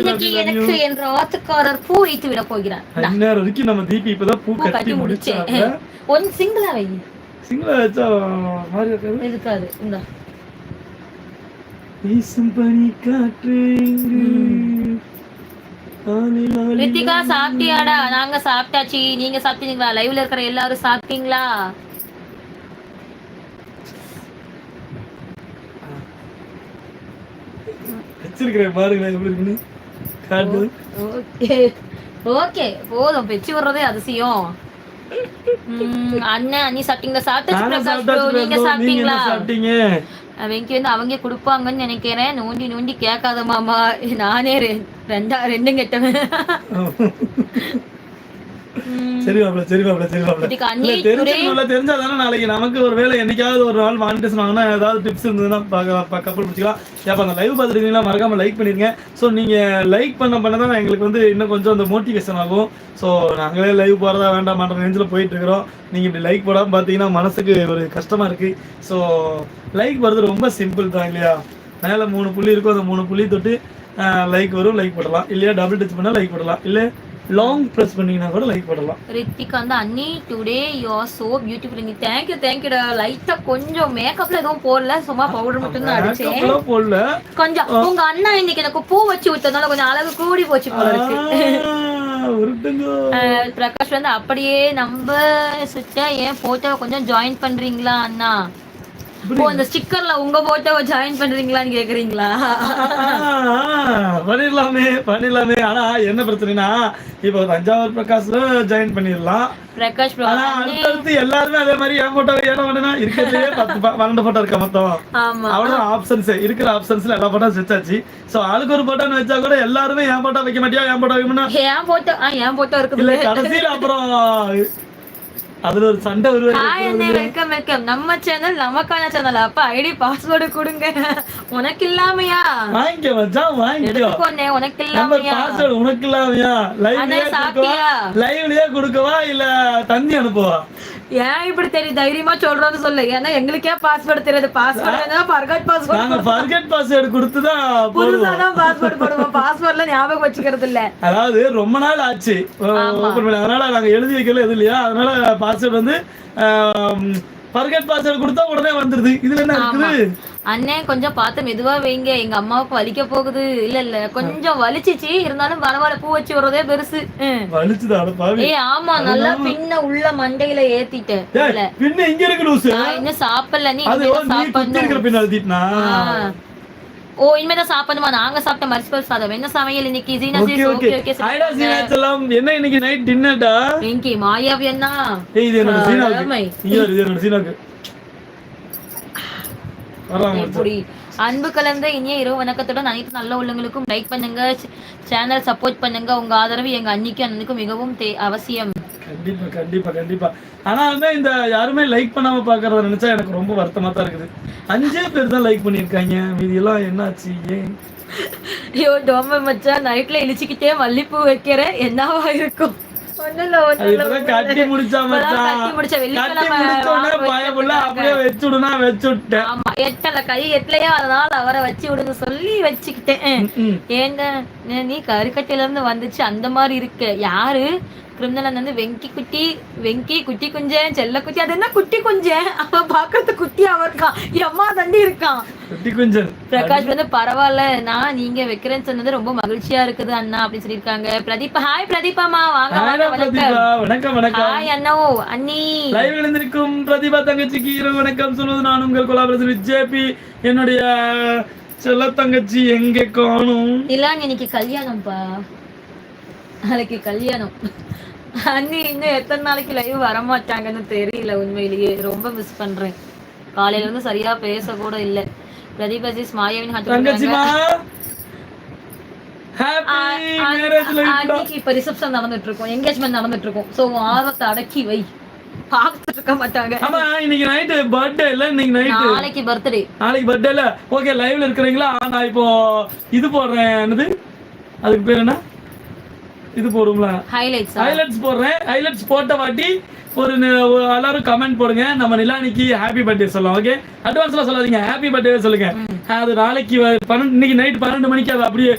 இன்னைக்கு எனக்கு என் ராத்துக்காரர் பூ வைத்து விட போகிறார். அந்நேரம் வரைக்கும் நம்ம தீபி இப்பதான் பூ கட்டி முடிச்சேன் முடிச்சாங்க. ஒன் சிங்கிளா வை. சிங்களா வச்சா மாதிரி இருக்காது? இருக்காது. இந்த. வீசும் பனி காற்று ரித்திகா சாப்பிட்டியாடா? நாங்க சாப்பிட்டாச்சு. நீங்க சாப்பிட்டீங்களா? லைவ்ல இருக்கிற எல்லாரும் சாப்பிட்டீங்களா? வச்சிருக்கிறேன் பாருங்களேன் எப்படி இருக்குன்னு. ஓகே. ஓகே போதும். பெச்சு விடுறதே அதிசயம். அண்ணன் அண்ணி சாப்பிட்டீங்களா? சாப்பிட்டாச்சு நீங்க சாப்பிட்டீங்களா? வெங்கி வந்து அவங்க கொடுப்பாங்கன்னு நினைக்கிறேன். நோண்டி நோண்டி கேட்காத மாமா. நானே ரெண்டா ரெண்டும் கெட்டவன். சரி மாப்ள சரி மாப்ள சரி இல்ல தெரிஞ்சுக்கணும்ல தெரிஞ்சாதானே நாளைக்கு நமக்கு ஒரு வேலை என்னைக்காவது ஒரு நாள் மானிட்டேஷன் வாங்கினா ஏதாவது டிப்ஸ் இருந்ததுன்னா கப்பல் பிடிச்சிக்கலாம். ஏப்பா அந்த லைவ் பார்த்துருக்கீங்களா? மறக்காம லைக் பண்ணிருங்க. ஸோ நீங்க லைக் பண்ண பண்ண தான் எங்களுக்கு வந்து இன்னும் கொஞ்சம் அந்த மோட்டிவேஷன் ஆகும். ஸோ நாங்களே லைவ் போறதா வேண்டாமான்ற ரேஞ்சில் போயிட்டு இருக்கிறோம். நீங்க இப்படி லைக் போடாம பார்த்தீங்கன்னா மனசுக்கு ஒரு கஷ்டமா இருக்கு. ஸோ லைக் போடுறது ரொம்ப சிம்பிள் தான் இல்லையா? மேலே மூணு புள்ளி இருக்கும். அந்த மூணு புள்ளி தொட்டு லைக் வரும் லைக் போடலாம். இல்லையா டபுள் டச் பண்ணால் லைக் போடலாம். இல்லை லாங் ப்ரெஸ் பண்ணீங்கன்னா கூட லைக் போடலாம். ரித்திக் வந்து அண்ணி today you are so beautiful நீ தேங்க்யூ தேங்க்யூடா லைட்டா கொஞ்சம் மேக்கப்ல எதுவும் போடல. சும்மா பவுடர் மட்டும் தான் அடிச்சேன். போடல. கொஞ்சம். உங்க அண்ணா இன்னைக்கு எனக்கு பூ வச்சு விட்டதுனால கொஞ்சம் அழகு கூடி போச்சு போல இருக்கு. பிரகாஷ் வந்து அப்படியே நம்ம சுத்த ஏன் போட்டோ கொஞ்சம் ஜாயின் பண்றீங்களா அண்ணா? ஓ அந்த ஸ்டிக்கர்ல உங்க போட்டோவை ஜாயின் பண்றீங்களான்னு கேக்குறீங்களா? பண்ணிடலாமே பண்ணிடலாமே. ஆனா என்ன பிரச்சனைனா இப்போ தஞ்சாவூர் பிரகாஷ்ல ஜாயின் பண்ணிடலாம். பிரகாஷ் ஆனா அடுத்தடுத்து எல்லாருமே அதே மாதிரி என் போட்டோ ஏன்னா பண்ணுனா இருக்கிறதே பத்து பன்னெண்டு போட்டோ இருக்க மொத்தம். அவ்வளவு ஆப்ஷன்ஸ் இருக்கிற ஆப்ஷன்ஸ்ல எல்லா போட்டோ வச்சாச்சு சோ ஆளுக்கு ஒரு போட்டோன்னு வச்சா கூட எல்லாருமே என் போட்டோ வைக்க மாட்டியா? என் போட்டோ வைக்க மாட்டா என் போட்டோ என் போட்டோ கடைசியில அப்புறம் அதுல ஒரு சண்டை வெல்கம் வெல்கம். நம்ம சேனல் நமக்கான சேனல் அப்ப ஐடி பாஸ்வேர்டு கொடுங்க. உனக்கு இல்லாமையா வாங்கிக்க மச்சான் வாங்கிக்கோ. உனக்கு இல்லாமையா பாஸ்வேர்டு உனக்கு இல்லாமையா? லைவ்லயே கொடுக்கவா? இல்ல தண்ணி அனுப்புவா? ஏன் இப்படி தெரியும்? தைரியமா சொல்றோம்னு சொல்லு. ஏன்னா எங்களுக்கே பாஸ்வேர்டு தெரியாது. பாஸ்வேர்டு பர்கட் பாஸ்வேர்டு நாங்க ஃபர்கெட் பாஸ்வேர்டு கொடுத்து தான் புதுசா தான் பாஸ்வேர்டு போடுவோம். பாஸ்வேர்ட்ல ஞாபகம் வச்சுக்கிறது இல்ல. அதாவது ரொம்ப நாள் ஆச்சு. அதனால நாங்க எழுதி வைக்கல எது இல்லையா? அதனால பாஸ்வேர்டு வந்து ஃபர்கெட் பாஸ்வேர்டு கொடுத்தா உடனே வந்துருது. இதுல என்ன இருக்குது? அண்ணே கொஞ்சம் பார்த்து மெதுவா வைங்க. எங்க அம்மாவுக்கு வலிக்க போகுது. இல்ல இல்ல கொஞ்சம் வலிச்சிச்சு. இருந்தாலும் பரவாயில்ல பூ வச்சு விடுறதே பெருசு. ஏய் ஆமா நல்லா பின்ன உள்ள மண்டையில ஏத்திட்டேன். பின்ன இங்க இருக்கு நான் இன்னும் சாப்பிடல. நீ சாப்பிடணும். ஓ இனிமேதான் சாப்பிடணுமா? நாங்க சாப்பிட்ட மரிசிபல் சாதம். என்ன சமையல் இன்னைக்கு? Jeena cheese okay. Okay okay. ஐடா சீனாச்சலாம் என்ன இன்னைக்கு நைட் டின்னர்டா வெங்கி மாயாவி அண்ணா ஏய் இது என்னோட வரு, இது என்னோட சீனாவுக்கு. அன்பு கலந்த இனிய இரவு வணக்கத்துடன் அனைத்து நல்ல உள்ளங்களுக்கும் லைக் பண்ணுங்க சேனல் சப்போர்ட் பண்ணுங்க. உங்க ஆதரவு எங்க அன்னிக்கும் அண்ணனுக்கும் மிகவும் அவசியம். கண்டிப்பா கண்டிப்பா கண்டிப்பா. ஆனாலுமே இந்த யாருமே லைக் பண்ணாம பாக்குறத நினைச்சா எனக்கு ரொம்ப வருத்தமா தான் இருக்குது. அஞ்சே பேர் தான் லைக் பண்ணிருக்காங்க மீதி எல்லாம் என்னாச்சு ஏன்? ஐயோ டோம மச்சான் நைட்ல இழிச்சுக்கிட்டே மல்லிப்பூ வைக்கிறேன் என்னவா இருக்கும்? கட்டி. முடிச்சா அப்படியே வச்சு விடுனா வச்சு விட்டேன் ஆமா எட்டல கை எட்டலையா அதனால அவரை வச்சு விடுங்க சொல்லி வச்சுக்கிட்டேன். ஏண்டா நீ- கருக்கட்டையில இருந்து வந்துச்சு அந்த மாதிரி இருக்கு. யாரு? கிரிமினல் வந்து வெங்கி குட்டி வெங்கி குட்டி குஞ்சேன் செல்ல குட்டி அது என்ன குட்டி குஞ்சேன்? அவன் பாக்குறது குட்டி அவன் இருக்கான். எம்மா தண்டி இருக்கான். பிரகாஷ் வந்து பரவாயில்ல நான் நீங்க வைக்கிறேன்னு சொன்னது ரொம்ப மகிழ்ச்சியா இருக்குது அண்ணா அப்படின்னு சொல்லியிருக்காங்க. பிரதீபா ஹாய் பிரதீபாமா வாங்க வணக்கம். வணக்கம் ஹாய் அண்ணோ அண்ணி. லைவ் எழுந்திருக்கும் பிரதிபா தங்கச்சிக்கு இரவு வணக்கம் சொல்வது நான் உங்கள் கொலாபரேஷன் ஜேபி. என்னுடைய செல்ல தங்கச்சி எங்கே காணும்? இல்லான்னு இன்னைக்கு கல்யாணம்ப்பா. நாளைக்கு கல்யாணம். அண்ணி இன்னும் எத்தனை நாளைக்கு லைவ் வரமாட்டாங்கன்னு தெரியல உண்மையிலேயே. ரொம்ப மிஸ் பண்றேன். காலையில இருந்து சரியா பேச கூட இல்ல. மாயாவின் ஹாப்பி மேரேஜ் லைஃப் அன்னைக்கு இப்ப ரிசப்ஷன் நடந்துட்டு இருக்கும் என்கேஜ்மெண்ட் நடந்துட்டு இருக்கும் சோ ஆர்வத்தை அடக்கி வை. பார்த்துட்டு இருக்க மாட்டாங்க. ஆமா இன்னைக்கு நைட்டு பர்த்டே இல்ல இன்னைக்கு நைட்டு நாளைக்கு பர்த்டே நாளைக்கு பர்த்டே இல்ல. ஓகே லைவ்ல இருக்கிறீங்களா? நான் இப்போ இது போடுறேன். என்னது? அதுக்கு பேர் என்ன? இது போடுங்களா ஹைலைட்ஸ் ஹைலைட்ஸ் போடுறேன். ஹைலைட்ஸ் போட்ட வாட்டி ஒரு எல்லாரும் கமெண்ட் போடுங்க. நம்ம நிலானிக்கு ஹாப்பி பர்த்டே சொல்லலாம் ஓகே அட்வான்ஸ்லாம் சொல்லாதீங்க. ஹாப்பி பர்த்டே சொல்லுங்க. அது நாளைக்கு பன்னெண்டு இன்னைக்கு நைட் பன்னெண்டு மணிக்கு அது அப்படியே